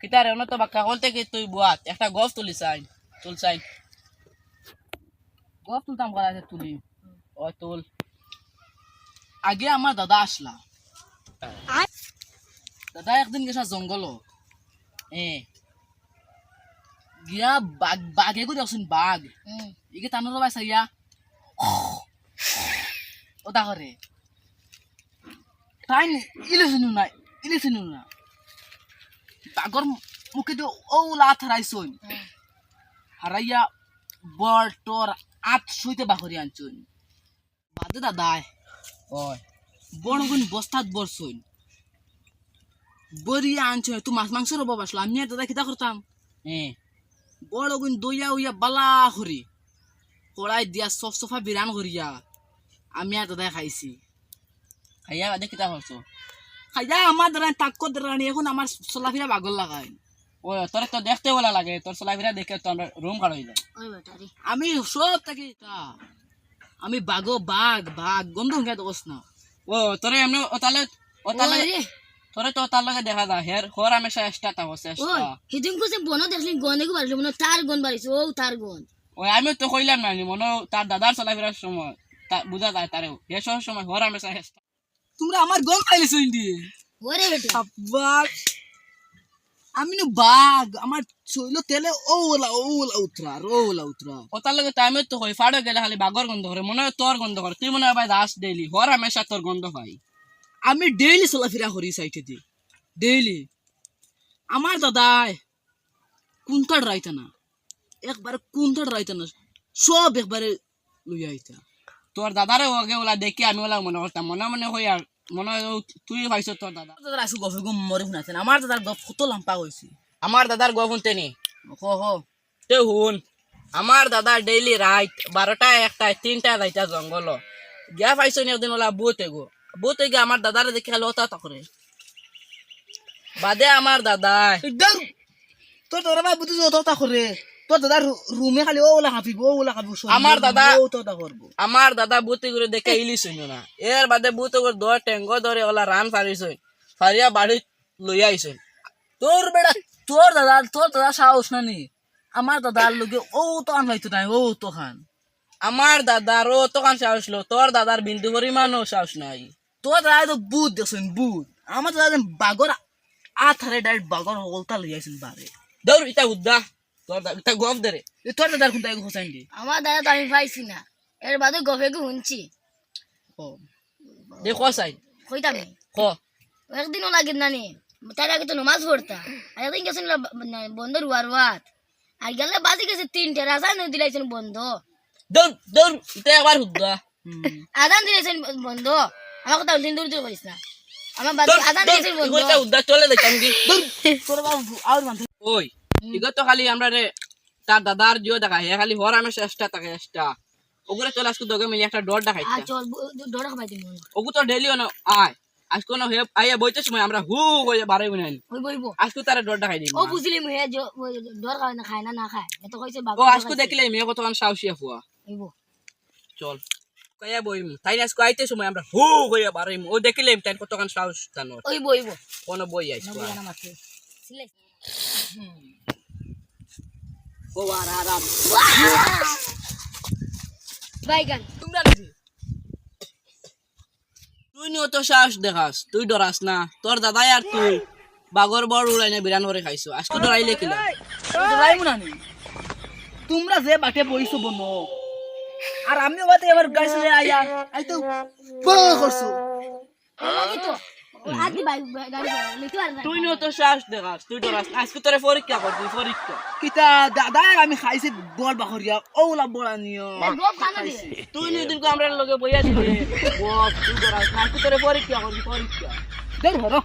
কিতারে অন্য তো বাক্কা বলতে কি তুই বুয়াত একটা গফ তুলি চাই তুল চাই। গফ তুলতাম করা আছে তুলি। ও তুল। আগে আমার দাদা আসলা দাদা একদিন গেছা জঙ্গল এ গিয়া বাঘ বাঘে করে আসুন বাঘ। ইকে টানো রবাই চাইয়া ওটা করে তাই ইলে শুনু না ইলে শুনু না বাঘর মুখে তো ওলা হারাইছুন হারাইয়া বর তোর আত সইতে বাহরি আনছুন বাদে দাদাই ওই বড় গুণ বস্তাত বরছুন বরিয়া আনছো তুই মাছ মাংস রব বাসলো আমি আর দাদা কিতা করতাম হ্যাঁ বড় গুণ দইয়া উইয়া বালা হরি কড়াই দিয়া সফ সফা বিরান করিয়া আমি আর দাদাই খাইছি। খাইয়া বাদে কিতা করছ খাইয়া আমার দ্বারা তাক্ক দ্বারানি এখন আমার চলাফিরা বাগল লাগাই। ও তোর তো দেখতে বলা লাগে তোর চলাফিরা দেখে তো আমরা রুম খাড় হয়ে যায়। আমি সব থাকি আমি বাগো বাঘ বাঘ গন্ধ হুঙ্গা দোস না ও তোরে এমনি ও তাহলে ও তাহলে তোরে তো তার লগে দেখা যায় হের হর আমি চেষ্টা তা চেষ্টা। হিদিন কোসে বনো দেখলি গনে কো বাড়িলো মনে তার গন বাড়িছে ও তার গন ওই আমি তো কইলাম না মনে তার দাদার চলাফেরার সময় তা বুঝা যায় তারেও হে সময় হর আমি চেষ্টা। তোমরা আমার গম ওরে বেটা। বাঘ আমি না বাঘ আমার চইল তেলে ওলা ওলা উতরা ওলা উতরা। ও তার লগে আমি তো কই ফাড়ো গেলে খালি বাঘর গন্ধ করে মনে হয় তোর গন্ধ করে তুই মনে হয় ভাই দাস ডেইলি হর হামেশা তোর গন্ধ পাই আমি ডেইলি চলাফেরা করি সাইটে দি ডেইলি আমার দাদাই কুন্তার রাইতা না একবারে কুন্তার রাইতা না সব একবারে লইয়া আইতা। তোর দাদারে ওকে ওলা দেখি আমি ওলা মনে করতাম মনে মনে হই আর মনে হয় তুই পাইছ তোর দাদা। দাদার আসু গফে গুম মরে শুনাছেন আমার দাদার গপ কত লাম্পা হয়েছে আমার দাদার গপ শুনতে নি? হো হো তে হুন আমার দাদা ডেইলি রাইট বারোটা একটা তিনটা রাইতা জঙ্গল গিয়া পাইছো নি একদিন ওলা বুতে গো বুতে গিয়ে আমার দাদারে দেখি খালি ওতা করে বাদে আমার দাদা তোর তোরা ভাই বুঝিস অত তা করে তোর দাদা রুমে খালি ওলা হাফিব ওলা হাফিব আমার দাদা ও তো তা করব আমার দাদা বুতে করে দেখে ইলিশ হইল না এর বাদে বুতে করে দর টেঙ্গো ধরে ওলা রান ফারিস ফারিয়া বাড়ি লইয়া তোর বেড়া তোর দাদা তোর দাদা সাহস না নি আমার দাদার লগে ও তো আন হইতো নাই ও তো খান আমার দাদার ও তো খান সাহস লো তোর দাদার বিন্দু পরিমাণও সাহস নাই তোর দাদা তো বুধ দেখছেন বুধ আমার দাদা বাগর আথারে ডাইরেক্ট বাগর হলতা লই আইছেন বারে দৌড় ইটা উদ্দা তোর দাদা গফ দে তোর দাদার কোনটা এগো হোসাইন দি। আমার দাদা তো আমি পাইছি না। এর বাদে গফে গো শুনছি। ও। দেখো সাই কইতাম খ একদিনও লাগে না নে। তার আগে তো নমাজ পড়তা। আর একদিন গেছেন বন্ধ রুয়ার রুয়াত আর গেলে বাজে গেছে তিনটে। রাজা নদী দিলাইছেন বন্ধ। দৌড় দৌড় ইটা একবার উদ্দা আদান দিলাইছেন বন্ধ। আমার কথা দিন দূর দূর করিস না। আমার আদান দিয়েছেন বন্ধ। চলে দেখতাম কি ওই। ইগত তো খালি আমরা রে তার দাদার জিও দেখা হে খালি হর আমি চেষ্টা তাকে চেষ্টা ওগুলো চলে আসতো দগে মিলে একটা ডর দিন ওগু তো ডেলিও না আয়। আজকে না হে আইয়া বইতে সময় আমরা হু করে বারে বইব। আজকে তারা ডর দেখাই দিন ও বুঝলি মুহে ডর খায় না খায় না না খায়। এত কইছে বাবা ও আজকে দেখলে মেয়ে কতক্ষণ সাহসিয়া ফুয়া। চল কয়া বইম। তাই না আজকে আইতে সময় আমরা হু করে বারেম ও দেখলে তাই কতক্ষণ সাহস জানোর ওই বইব। কোন বই আইছো সিলে ও আর আরাম বাইগান তোমরা নাকি তুই নিও তো সাহস দেখাস তুই ডরাস না তোর দাদাই আর তুই বাগর বড় উড়াই না বিরান করে খাইছো আজকে ডরাইলে মুনা তোমরা যে বাটে বইছো বনো আর আমি ওবাতে এবার চলে আইয়া আই বো করছ আমাকে তো না তুই নিও তো সাহস দেখাস তুই ডরাস না। আজকে তোরে পরীক্ষা করবি পরীক্ষা কিতা দাদা আমি খাইছি বল বাহরিয়া ওলা বড়া নিও তুই নিও দিনকে আমরা লগে বইয়া দিলে তুই ডরাস না আজকে তোরে পরীক্ষা করবি পরীক্ষা দেখ ধরো